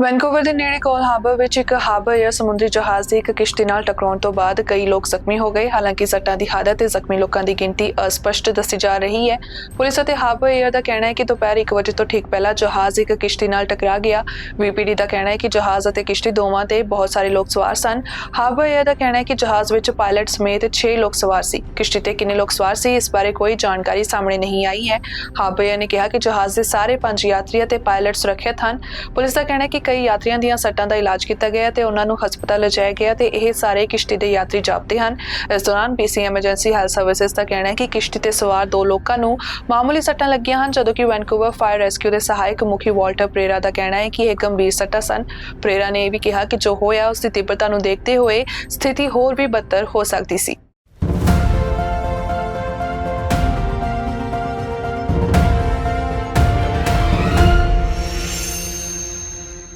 Vancouver ਦੇ ਨੇੜੇ ਕੋਲ ਹਾਰਬਰ ਵਿੱਚ ਇੱਕ ਹਾਰਬਰ ਏਅਰ ਸਮੁੰਦਰੀ ਜਹਾਜ਼ ਦੀ ਇੱਕ ਕਿਸ਼ਤੀ ਨਾਲ ਟਕਰਾਉਣ ਤੋਂ ਬਾਅਦ ਕਈ ਲੋਕ ਜ਼ਖਮੀ ਹੋ ਗਏ। ਹਾਲਾਂਕਿ ਸੱਟਾਂ ਦੀ ਹਾਲਤ ਤੇ ਜ਼ਖਮੀ ਲੋਕਾਂ ਦੀ ਗਿਣਤੀ ਅਸਪਸ਼ਟ ਦੱਸੀ ਜਾ ਰਹੀ ਹੈ। ਪੁਲਿਸ ਅਤੇ ਹਾਰਬਰ ਏਅਰ ਦਾ ਕਹਿਣਾ ਹੈ ਕਿ ਦੁਪਹਿਰ 1 ਵਜੇ ਤੋਂ ਠੀਕ ਪਹਿਲਾਂ ਜਹਾਜ਼ ਇੱਕ ਕਿਸ਼ਤੀ ਨਾਲ ਟਕਰਾ ਗਿਆ। ਵੀਪੀਡੀ ਦਾ ਕਹਿਣਾ ਹੈ ਕਿ ਜਹਾਜ਼ ਅਤੇ ਕਿਸ਼ਤੀ ਦੋਵਾਂ ਤੇ ਬਹੁਤ ਸਾਰੇ ਲੋਕ ਸਵਾਰ ਸਨ। ਹਾਰਬਰ ਏਅਰ ਦਾ ਕਹਿਣਾ ਹੈ ਕਿ ਜਹਾਜ਼ ਵਿੱਚ ਪਾਇਲਟ ਸਮੇਤ 6 ਲੋਕ ਸਵਾਰ ਸੀ। ਕਿਸ਼ਤੀ ਤੇ ਕਿੰਨੇ ਲੋਕ ਸਵਾਰ ਸੀ, ਇਸ ਬਾਰੇ ਕੋਈ ਜਾਣਕਾਰੀ ਸਾਹਮਣੇ ਨਹੀਂ ਆਈ ਹੈ। ਹਾਰਬਰ ਏਅਰ ਨੇ ਕਿਹਾ ਕਿ ਜਹਾਜ਼ ਦੇ ਸਾਰੇ ਪੰਜ ਯਾਤਰੀ ਅਤੇ ਪਾਇਲਟ ਸੁਰੱਖਿਅਤ ਹਨ। ਪੁਲਿਸ ਦਾ ਕਹਿਣਾ ਹੈ ਕਿ ਕਈ ਯਾਤਰੀਆਂ ਦੀਆਂ ਸੱਟਾਂ ਦਾ ਇਲਾਜ ਕੀਤਾ ਗਿਆ ਹੈ ਤੇ ਉਹਨਾਂ ਨੂੰ ਹਸਪਤਾਲ ਲਿਜਾਇਆ ਗਿਆ ਤੇ ਇਹ ਸਾਰੇ ਕਿਸ਼ਤੀ ਦੇ ਯਾਤਰੀ ਜਾਪਦੇ ਹਨ। ਇਸ ਦੌਰਾਨ BC ਐਮਰਜੈਂਸੀ ਹੈਲਥ ਸਰਵਿਸਿਜ਼ ਦਾ ਕਹਿਣਾ ਹੈ ਕਿ ਕਿਸ਼ਤੀ ਤੇ ਸਵਾਰ ਦੋ ਲੋਕਾਂ ਨੂੰ ਮਾਮੂਲੀ ਸੱਟਾਂ ਲੱਗੀਆਂ ਹਨ, ਜਦੋਂ ਕਿ ਵੈਨਕੂਵਰ ਫਾਇਰ ਰੈਸਕਿਊ ਦੇ ਸਹਾਇਕ ਮੁਖੀ ਵਾਲਟਰ ਪ੍ਰੇਰਾ ਦਾ ਕਹਿਣਾ ਹੈ ਕਿ ਇਹ ਗੰਭੀਰ ਸੱਟਾਂ ਸਨ। ਪ੍ਰੇਰਾ ਨੇ ਇਹ ਵੀ ਕਿਹਾ ਕਿ ਜੋ ਹੋਇਆ, ਉਸ ਦੀ ਤੀਬਰਤਾ ਨੂੰ ਦੇਖਦੇ ਹੋਏ ਸਥਿਤੀ ਹੋਰ ਵੀ ਬਦਤਰ ਹੋ ਸਕਦੀ ਸੀ।